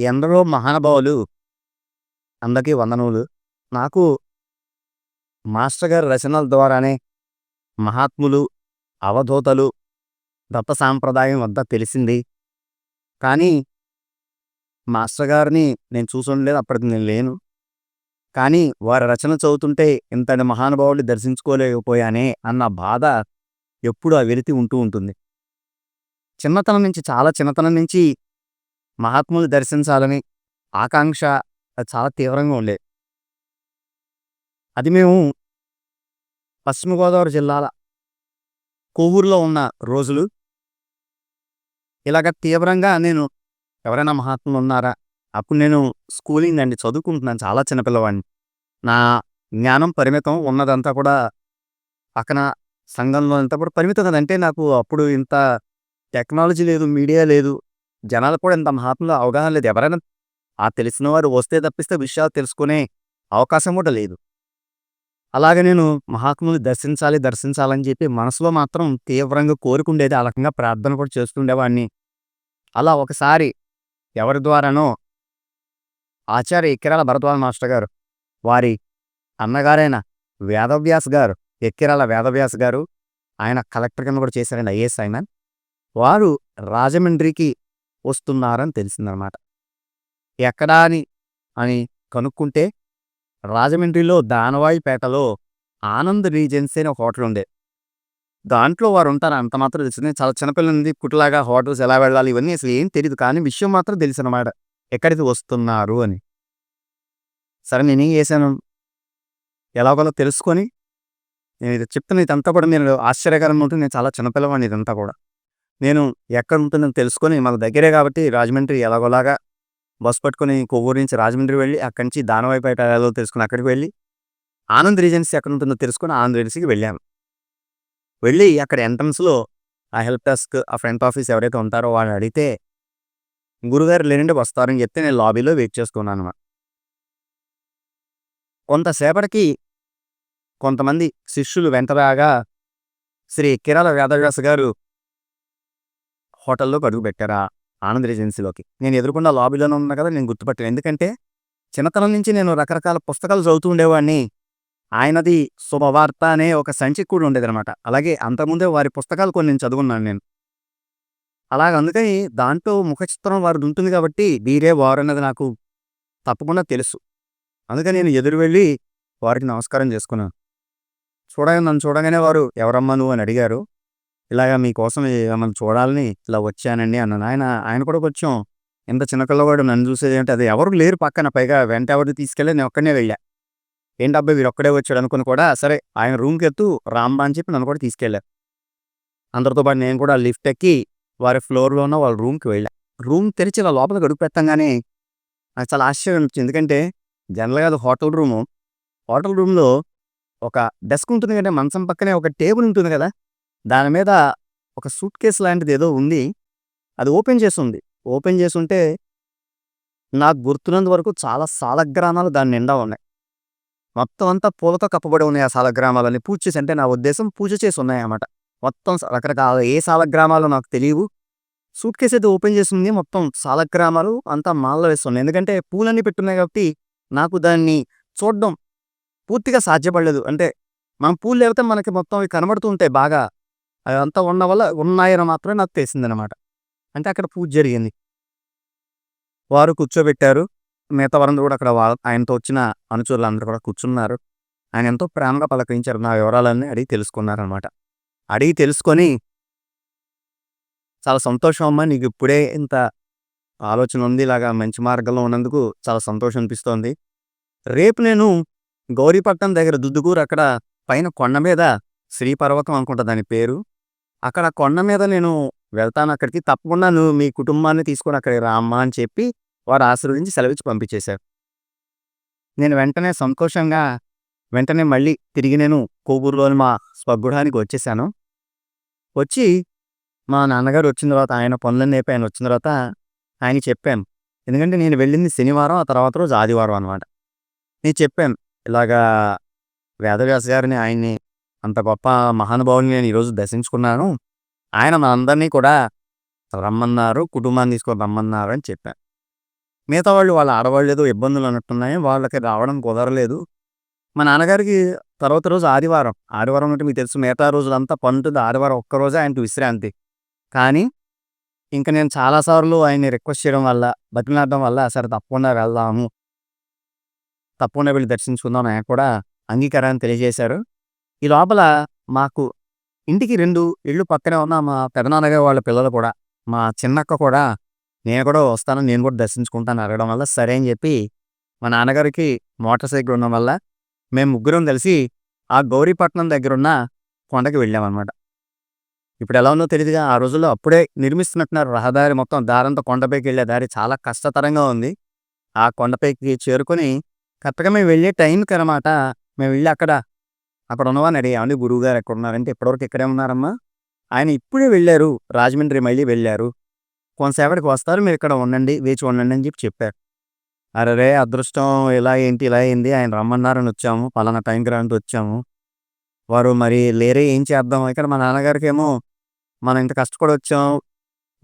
ఎందరో మహానుభావులు అందరికీ వందనములు. నాకు మాస్టర్ గారి రచనల ద్వారానే మహాత్ములు అవధూతలు దత్త సాంప్రదాయం వద్ద తెలిసింది. కానీ మాస్టర్ గారిని నేను చూసుండలేదు అప్పటికి నేను లేను. కానీ వారి రచన చదువుతుంటే ఇంతటి మహానుభావులు దర్శించుకోలేకపోయానే అన్న బాధ ఎప్పుడు ఆ వెలితి ఉంటూ ఉంటుంది. చిన్నతనం నుంచి చాలా చిన్నతనం నుంచి మహాత్ములు దర్శించాలని ఆకాంక్ష అది చాలా తీవ్రంగా ఉండేది అది మేము పశ్చిమ గోదావరి జిల్లాల కోవూరులో ఉన్న రోజులు. ఇలాగ తీవ్రంగా నేను ఎవరైనా మహాత్ములు ఉన్నారా? అప్పుడు నేను స్కూలింగ్ అండి చదువుకుంటున్నాను చాలా చిన్నపిల్లవాడిని నా జ్ఞానం పరిమితం ఉన్నదంతా కూడా పక్కన సంఘంలో అంతా కూడా పరిమితం కదంటే నాకు అప్పుడు ఇంత టెక్నాలజీ లేదు మీడియా లేదు జనాలు కూడా ఇంత మహాత్ములు అవగాహన లేదు. ఎవరైనా ఆ తెలిసిన వారు వస్తే తప్పిస్తే విషయాలు తెలుసుకునే అవకాశం కూడా లేదు. అలాగే నేను మహాత్ములు దర్శించాలి దర్శించాలని చెప్పి మనసులో మాత్రం తీవ్రంగా కోరుకుండేది. ఆ రకంగా ప్రార్థన కూడా చేస్తుండేవాడిని. అలా ఒకసారి ఎవరి ద్వారానో ఆచార్య ఎక్కిరాల భరద్వాజ మాస్టర్ గారు వారి అన్నగారైన వేదవ్యాస్ గారు ఎక్కిరాల వేదవ్యాస్ గారు ఆయన కలెక్టర్ కింద కూడా చేశారండి ఐఏఎస్ ఆయన. వారు రాజమండ్రికి వస్తున్నారని తెలిసిందనమాట. ఎక్కడా అని అని కనుక్కుంటే రాజమండ్రిలో దానవాయిపేటలో ఆనంద్ రీజెన్సీ అని ఒక హోటల్ ఉండే. దాంట్లో వారు ఉంటారు అంత మాత్రం తెలిసింది చాలా చిన్నపిల్లల కుట్లాగా హోటల్స్ ఎలా వెళ్ళాలి ఇవన్నీ అసలు ఏం తెలియదు కానీ విషయం మాత్రం తెలుసు అనమాట ఎక్కడికి వస్తున్నారు అని. సరే నేను చేశాను? ఎలాగోలో తెలుసుకొని నేను ఇది చెప్తున్న ఇదంతా కూడా నేను ఆశ్చర్యకరంగా ఉంటుంది. నేను చాలా చిన్నపిల్లవాడిని ఇదంతా కూడా. నేను ఎక్కడ ఉంటుందో తెలుసుకొని మాకు దగ్గరే కాబట్టి రాజమండ్రి ఎలాగోలాగా బస్ పట్టుకొని కొవ్వూరు నుంచి రాజమండ్రి వెళ్ళి అక్కడి నుంచి దానవాయిపేట ఎలాగో తెలుసుకుని అక్కడికి వెళ్ళి ఆనంద్ రీజెన్సీ ఎక్కడ ఉంటుందో తెలుసుకొని ఆనంద్ రీజెన్సీకి వెళ్ళాను. వెళ్ళి అక్కడ ఎంట్రన్స్లో ఆ హెల్ప్ డెస్క్ ఆ ఫ్రంట్ ఆఫీస్ ఎవరైతే ఉంటారో వాళ్ళని అడిగితే గురుగారు లేనండి వస్తారని చెప్తే నేను లాబీలో వెయిట్ చేసుకున్నాను అన్నమాట కొంతసేపటికి కొంతమంది శిష్యులు వెంటరాగా శ్రీ కిరాల వేదవ్యాస గారు హోటల్లోకి అడుగు పెట్టారా? ఆనంద్ రెజెన్సీలోకి నేను ఎదురుకుండా లాబీలోనే ఉన్నా కదా నేను గుర్తుపట్టాను. ఎందుకంటే చిన్నతనం నుంచి నేను రకరకాల పుస్తకాలు చదువుతూ ఉండేవాడిని. ఆయనది శుభవార్త అనే ఒక సంచి కూడా ఉండేదనమాట అలాగే అంతకుముందే వారి పుస్తకాలు కొన్ని నేను చదువుకున్నాను నేను. అలాగ అందుకని దాంట్లో ముఖ చిత్రం వారిది ఉంటుంది కాబట్టి వీరే వారు అన్నది నాకు తప్పకుండా తెలుసు. అందుకని నేను ఎదురు వెళ్ళి వారికి నమస్కారం చేసుకున్నాను. చూడగా నన్ను చూడగానే వారు ఎవరమ్మా నువ్వు? అని అడిగారు. ఇలాగ మీకోసం మిమ్మల్ని చూడాలని ఇలా వచ్చానండి అన్నాను. ఆయన ఆయన కూడా కొంచెం ఇంత చిన్న పిల్లవాడు నన్ను చూసేది అంటే అది ఎవరు లేరు పక్కన. పైగా వెంట ఎవరిని తీసుకెళ్ళి నేను ఒక్కనే వెళ్ళా. ఏంటి అబ్బాయి వీరు ఒక్కడే వచ్చాడు అనుకుని కూడా సరే ఆయన రూమ్కి ఎత్తు రాంబా అని చెప్పి నన్ను కూడా తీసుకెళ్ళారు అందరితో పాటు నేను కూడా లిఫ్ట్ ఎక్కి వారి ఫ్లోర్లో ఉన్న వాళ్ళ రూమ్కి వెళ్ళా. రూమ్ తెరిచి ఇలా లోపల గడుపు పెట్టంగానే నాకు చాలా ఆశ్చర్యం వచ్చింది ఎందుకంటే జనరల్గా అది హోటల్ రూము. హోటల్ రూమ్లో ఒక డెస్క్ ఉంటుంది కంటే మంచం పక్కనే ఒక టేబుల్ ఉంటుంది కదా. దాని మీద ఒక సూట్ కేస్ లాంటిది ఏదో ఉంది. అది ఓపెన్ చేసి ఉంది ఓపెన్ చేసి ఉంటే నాకు గుర్తున్నంత వరకు చాలా సాలగ్రామాలు దాని నిండా ఉన్నాయి. మొత్తం అంతా పూలతో కప్పబడి ఉన్నాయి ఆ సాలగ్రామాలని పూజ చేసి అంటే నా ఉద్దేశం పూజ చేసి ఉన్నాయి అన్నమాట మొత్తం రకరకాల ఏ సాలగ్రామాలు నాకు తెలియవు సూట్ కేసు అయితే ఓపెన్ చేసింది. మొత్తం సాలగ్రామాలు అంతా మాల్లో వేస్తున్నాయి. ఎందుకంటే పూలన్నీ పెట్టున్నాయి కాబట్టి నాకు దాన్ని చూడడం పూర్తిగా సాధ్యపడలేదు. అంటే మనం పూలు లేకపోతే మనకి మొత్తం అవి కనబడుతూ ఉంటాయి బాగా. అదంతా ఉన్న వల్ల ఉన్నాయని మాత్రమే నాకు తెలిసిందనమాట అంటే అక్కడ పూజ జరిగింది. వారు కూర్చోబెట్టారు. మిగతా వారందరూ కూడా అక్కడ ఆయనతో వచ్చిన అనుచరులు అందరూ కూడా కూర్చున్నారు. ఆయన ఎంతో ప్రేమగా పలకరించారు. నా వివరాలన్నీ అడిగి తెలుసుకున్నారనమాట అడిగి తెలుసుకొని చాలా సంతోషం అమ్మా నీకు ఇప్పుడే ఇంత ఆలోచన ఉంది ఇలాగా మంచి మార్గంలో ఉన్నందుకు చాలా సంతోషం అనిపిస్తోంది. రేపు నేను గౌరీపట్నం దగ్గర దుద్దుకూరు అక్కడ పైన కొండ మీద శ్రీపర్వతం అనుకుంటా దాని పేరు. అక్కడ కొండ మీద నేను వెళ్తాను అక్కడికి. తప్పకుండా నువ్వు మీ కుటుంబాన్ని తీసుకొని అక్కడికి రామ్మా అని చెప్పి వారు ఆశీర్వదించి సెలవిచ్చి పంపించేశారు. నేను వెంటనే సంతోషంగా వెంటనే మళ్ళీ తిరిగి నేను కోబూరులోని మా స్వగృహానికి వచ్చేసాను. వచ్చి మా నాన్నగారు వచ్చిన తర్వాత ఆయన పనులన్నీ అయిపోయి ఆయన వచ్చిన తర్వాత ఆయన చెప్పాను. ఎందుకంటే నేను వెళ్ళింది శనివారం ఆ తర్వాత రోజు ఆదివారం అనమాట నేను చెప్పాను ఇలాగా వేదవ్యాస గారిని ఆయన్ని అంత గొప్ప మహానుభావుని నేను ఈరోజు దర్శించుకున్నాను. ఆయన మా అందరినీ కూడా రమ్మన్నారు కుటుంబాన్ని తీసుకొని రమ్మన్నారు అని చెప్పాను మిగతా వాళ్ళు వాళ్ళ ఆడవాళ్ళు ఏదో ఇబ్బందులు ఉన్నట్టున్నాయి వాళ్ళకి రావడం కుదరలేదు. మా నాన్నగారికి తర్వాత రోజు ఆదివారం ఆదివారం అంటే మీకు తెలుసు మిగతా రోజులంతా పండుతుంది ఆదివారం ఒక్కరోజే ఆయనకు విశ్రాంతి. కానీ ఇంకా నేను చాలాసార్లు ఆయన్ని రిక్వెస్ట్ చేయడం వల్ల బతిమలాడడం వల్ల సరే తప్పకుండా వెళ్దాము తప్పకుండా వెళ్ళి దర్శించుకుందాం ఆయన కూడా అంగీకారాన్ని తెలియజేశారు. ఈ లోపల మాకు ఇంటికి రెండు ఇళ్ళు పక్కనే ఉన్న మా పెదనాన్నగారు వాళ్ళ పిల్లలు కూడా మా చిన్నక్క కూడా నేను కూడా వస్తాను నేను కూడా దర్శించుకుంటాను అడగడం వల్ల సరే అని చెప్పి మా నాన్నగారికి మోటార్ సైకిల్ ఉండడం వల్ల మేము ముగ్గురం కలిసి ఆ గౌరీపట్నం దగ్గర ఉన్న కొండకి వెళ్ళామన్నమాట. ఇప్పుడు ఎలా ఉందో తెలియదుగా ఆ రోజుల్లో అప్పుడే నిర్మిస్తున్నట్టున్నారు రహదారి మొత్తం. దారంతో కొండపైకి వెళ్ళే దారి చాలా కష్టతరంగా ఉంది. ఆ కొండపైకి చేరుకొని కరెక్ట్గా మేము వెళ్ళే టైంకి అనమాట మేము వెళ్ళి అక్కడ అక్కడ ఉన్నవా అడిగి గురువు గారు ఎక్కడ ఉన్నారంటే ఇప్పటివరకు ఇక్కడే ఉన్నారమ్మా. ఆయన ఇప్పుడే వెళ్ళారు. రాజమండ్రి మళ్ళీ వెళ్ళారు. కొంతసేపటికి వస్తారు. మీరు ఇక్కడ ఉండండి. వేచి ఉండండి అని చెప్పి చెప్పారు. అరే అదృష్టం ఇలా ఏంటి? ఇలా అయింది ఆయన రమ్మన్నారని వచ్చాము. పలానా టైంకి రాంటి వచ్చాము. వారు మరి లేరే ఏం చేద్దాం? ఇక్కడ మా నాన్నగారికి ఏమో మనం ఇంత కష్టపడి వచ్చాం.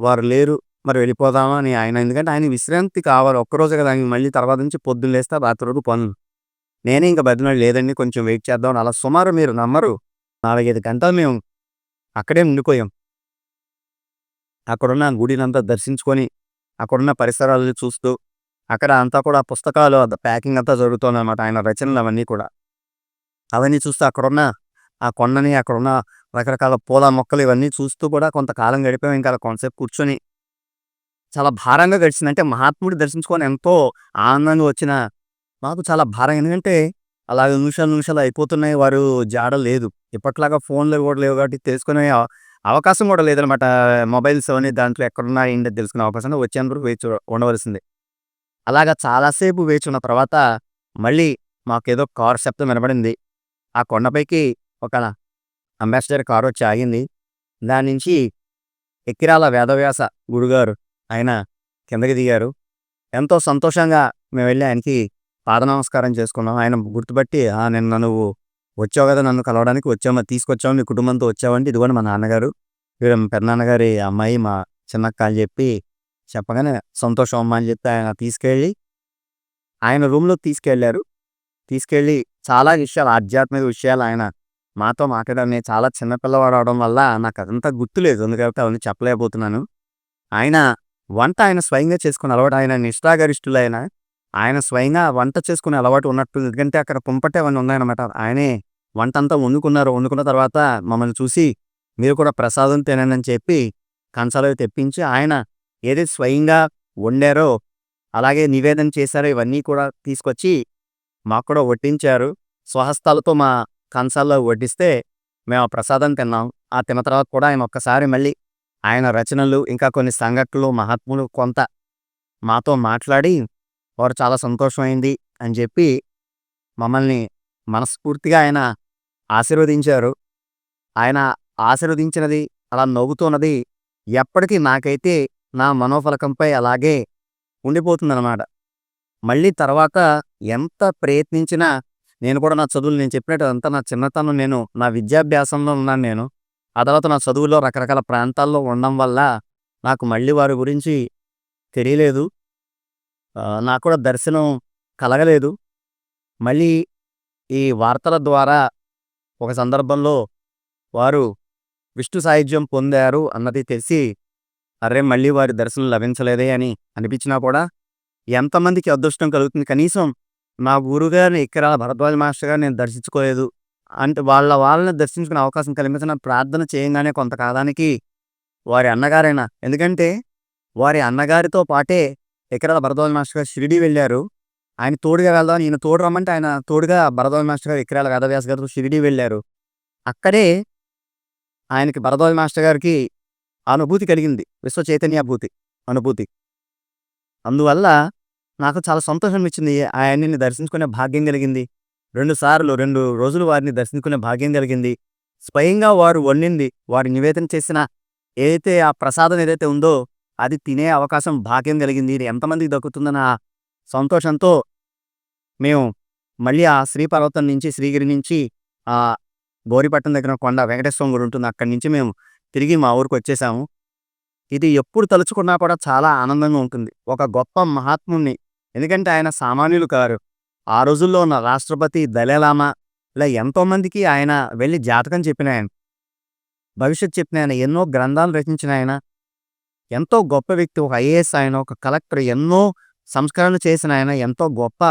వారు లేరు. మరి వెళ్ళిపోదామా? అని ఆయన. ఎందుకంటే ఆయన విశ్రాంతి కావాలి. ఒక్కరోజు కదా. ఆయన మళ్ళీ తర్వాత నుంచి పొద్దున్న లేస్తే రాత్రి వరకు పనులు. నేనే ఇంకా బతినాడు లేదండి కొంచెం వెయిట్ చేద్దాం అలా సుమారు మీరు నమ్మరు. నాలుగైదు గంటలు మేము అక్కడే ఉండిపోయాం. అక్కడున్న గుడినంతా దర్శించుకొని అక్కడున్న పరిసరాలు చూస్తూ అక్కడ అంతా కూడా పుస్తకాలు ప్యాకింగ్ అంతా జరుగుతుంది అనమాట ఆయన రచనలు అవన్నీ కూడా. అవన్నీ చూస్తూ అక్కడున్న ఆ కొండని అక్కడున్న రకరకాల పూల మొక్కలు ఇవన్నీ చూస్తూ కూడా కొంతకాలం గడిపాం. ఇంకా కొంతసేపు కూర్చొని చాలా భారంగా గడిచింది. అంటే మహాత్ముడి దర్శించుకొని ఎంతో ఆనందంగా వచ్చిన మాకు చాలా భారం. ఎందుకంటే అలాగ నిమిషాలు నిమిషాలు అయిపోతున్నాయి. వారు జాడ లేదు. ఇప్పట్లాగా ఫోన్లు కూడా లేవు కాబట్టి తెలుసుకునే అవ- అవకాశం కూడా లేదనమాట మొబైల్స్ అవన్నీ దాంట్లో ఎక్కడున్నా ఏంటో తెలుసుకునే అవకాశం వచ్చేందుకు వేచి ఉండవలసిందే. అలాగా చాలాసేపు వేచి ఉన్న తర్వాత మళ్ళీ మాకేదో కారు శబ్దం వినబడింది. ఆ కొండపైకి ఒక అంబాసిడర్ కారు వచ్చి ఆగింది. దాని నుంచి ఎక్కిరాల వేదవ్యాస గురుగారు ఆయన కిందకి దిగారు. ఎంతో సంతోషంగా మేము వెళ్ళి ఆయనకి పాద నమస్కారం చేసుకున్నాం. ఆయన గుర్తుపట్టి నిన్న నువ్వు వచ్చావు కదా నన్ను కలవడానికి వచ్చావు తీసుకొచ్చావు మీ కుటుంబంతో వచ్చావంటే ఇదిగోండి మా నాన్నగారు. వీరు పెద్దనాన్నగారి అమ్మాయి మా చిన్నక్క అని చెప్పి చెప్పగానే సంతోషం అమ్మ అని చెప్పి ఆయన తీసుకెళ్ళి ఆయన రూమ్లోకి తీసుకెళ్ళారు. తీసుకెళ్ళి చాలా విషయాలు ఆధ్యాత్మిక విషయాలు ఆయన మాతో మాట్లాడారు నేను చాలా చిన్నపిల్లవాడు అవడం వల్ల నాకు అదంతా గుర్తులేదు ఎందుకంటే అవన్నీ చెప్పలేకపోతున్నాను. ఆయన వంట ఆయన స్వయంగా చేసుకుని అలవాటు ఆయన నిష్ఠాగరిష్ఠులైన ఆయన స్వయంగా వంట చేసుకునే అలవాటు ఉన్నట్టు ఎందుకంటే అక్కడ కుంపటే అవన్నీ ఉన్నాయన్నమాట. ఆయనే వంట అంతా వండుకున్నారు. వండుకున్న తర్వాత మమ్మల్ని చూసి మీరు కూడా ప్రసాదం తినని చెప్పి కంచాలు తెప్పించి ఆయన ఏదైతే స్వయంగా వండారో అలాగే నివేదన చేశారో ఇవన్నీ కూడా తీసుకొచ్చి మాకు కూడా వడ్డించారు. స్వహస్తాలతో మా కంచాల్లో వడ్డిస్తే మేము ఆ ప్రసాదం తిన్నాం. ఆ తిన్న తర్వాత కూడా ఆయన ఒక్కసారి మళ్ళీ ఆయన రచనలు ఇంకా కొన్ని సంఘటనలు మహాత్ములు కొంత మాతో మాట్లాడి వారు చాలా సంతోషమైంది అని చెప్పి మమ్మల్ని మనస్ఫూర్తిగా ఆయన ఆశీర్వదించారు. ఆయన ఆశీర్వదించినది అలా నవ్వుతున్నది ఎప్పటికీ నాకైతే నా మనోఫలకంపై అలాగే ఉండిపోతుందన్నమాట. మళ్ళీ తర్వాత ఎంత ప్రయత్నించినా నేను కూడా నా చదువులు నేను చెప్పినట్టు అంతా నా చిన్నతనం నేను నా విద్యాభ్యాసంలో ఉన్నాను నేను. ఆ తర్వాత నా చదువులో రకరకాల ప్రాంతాల్లో ఉండడం వల్ల నాకు మళ్ళీ వారి గురించి తెలియలేదు. నాకు కూడా దర్శనం కలగలేదు. మళ్ళీ ఈ వార్తల ద్వారా ఒక సందర్భంలో వారు విష్ణు సాహిత్యం పొందారు అన్నది తెలిసి అరే మళ్ళీ వారి దర్శనం లభించలేదే అని అనిపించినా కూడా ఎంతమందికి అదృష్టం కలుగుతుంది. కనీసం మా గురుగారిని ఇక్కడ భరద్వాజ మాస్టర్ గారు నేను దర్శించుకోలేదు. అంటే వాళ్ళ వాళ్ళని దర్శించుకునే అవకాశం కల్పించిన ప్రార్థన చేయంగానే కొంతకాలానికి వారి అన్నగారైనా ఎందుకంటే వారి అన్నగారితో పాటే ఇక్కడ భరద్వాజ మాస్టర్ గారు షిరిడి వెళ్ళారు. ఆయన తోడుగా వెళ్దాం ఈయన తోడు రమ్మంటే ఆయన తోడుగా భరద్వాజ మాస్టర్ గారు ఇక్కరాల వేదవ్యాస్ గారు షిరిడి వెళ్ళారు. అక్కడే ఆయనకి భరద్వాజ మాస్టర్ గారికి అనుభూతి కలిగింది. విశ్వ చైతన్యాభూతి అనుభూతి. అందువల్ల నాకు చాలా సంతోషం ఇచ్చింది ఆయన్ని దర్శించుకునే భాగ్యం కలిగింది. రెండు సార్లు రెండు రోజులు వారిని దర్శించుకునే భాగ్యం కలిగింది. స్వయంగా వారు వండింది. వారు నివేదన చేసిన ఏదైతే ఆ ప్రసాదం ఏదైతే ఉందో అది తినే అవకాశం భాగ్యం కలిగింది. ఇది ఎంతమందికి దక్కుతుందన్న సంతోషంతో మేము మళ్ళీ ఆ శ్రీపర్వతం నుంచి శ్రీగిరి నుంచి ఆ గౌరీపట్నం దగ్గర కొండ వెంకటేశ్వరం గుడి ఉంటుంది. అక్కడి నుంచి మేము తిరిగి మా ఊరికి వచ్చేసాము. ఇది ఎప్పుడు తలుచుకున్నా కూడా చాలా ఆనందంగా ఉంటుంది. ఒక గొప్ప మహాత్ముని ఎందుకంటే ఆయన సామాన్యులు కారు. ఆ రోజుల్లో ఉన్న రాష్ట్రపతి దళైలామా ఇలా ఎంతోమందికి ఆయన వెళ్ళి జాతకం చెప్పిన ఆయన భవిష్యత్ చెప్పిన ఆయన ఎన్నో గ్రంథాలు రచించిన ఆయన ఎంతో గొప్ప వ్యక్తి ఒక ఐఏఎస్ ఆయన ఒక కలెక్టర్ ఎన్నో సంస్కరణలు చేసిన ఆయన ఎంతో గొప్ప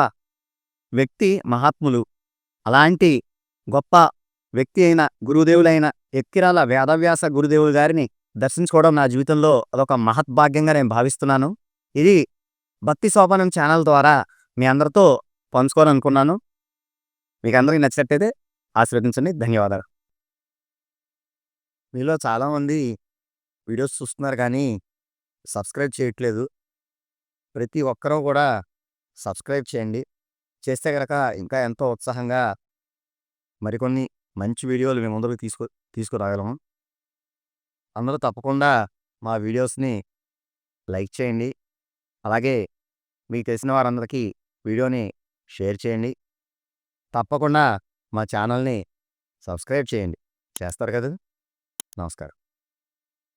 వ్యక్తి మహాత్ములు. అలాంటి గొప్ప వ్యక్తి అయిన గురుదేవులైన ఎక్కిరాల వేదవ్యాస గురుదేవులు గారిని దర్శించుకోవడం నా జీవితంలో అదొక మహద్భాగ్యంగా నేను భావిస్తున్నాను. ఇది భక్తి సోపానం ఛానల్ ద్వారా మీ అందరితో పంచుకోవాలనుకున్నాను. మీకు అందరికీ నచ్చినట్టయితే ఆశీర్వదించండి. ధన్యవాదాలు. మీలో చాలామంది వీడియోస్ చూస్తున్నారు కానీ సబ్స్క్రైబ్ చేయట్లేదు. ప్రతి ఒక్కరూ కూడా సబ్స్క్రైబ్ చేయండి. చేస్తే కనుక ఇంకా ఎంతో ఉత్సాహంగా మరికొన్ని మంచి వీడియోలు మేము ముందుకు తీసుకు తీసుకురాగలము. అందరూ తప్పకుండా మా వీడియోస్ని లైక్ చేయండి. అలాగే మీకు తెలిసిన వారందరికీ వీడియోని షేర్ చేయండి. తప్పకుండా మా ఛానల్ని సబ్స్క్రైబ్ చేయండి. చేస్తారు కదా? నమస్కారం.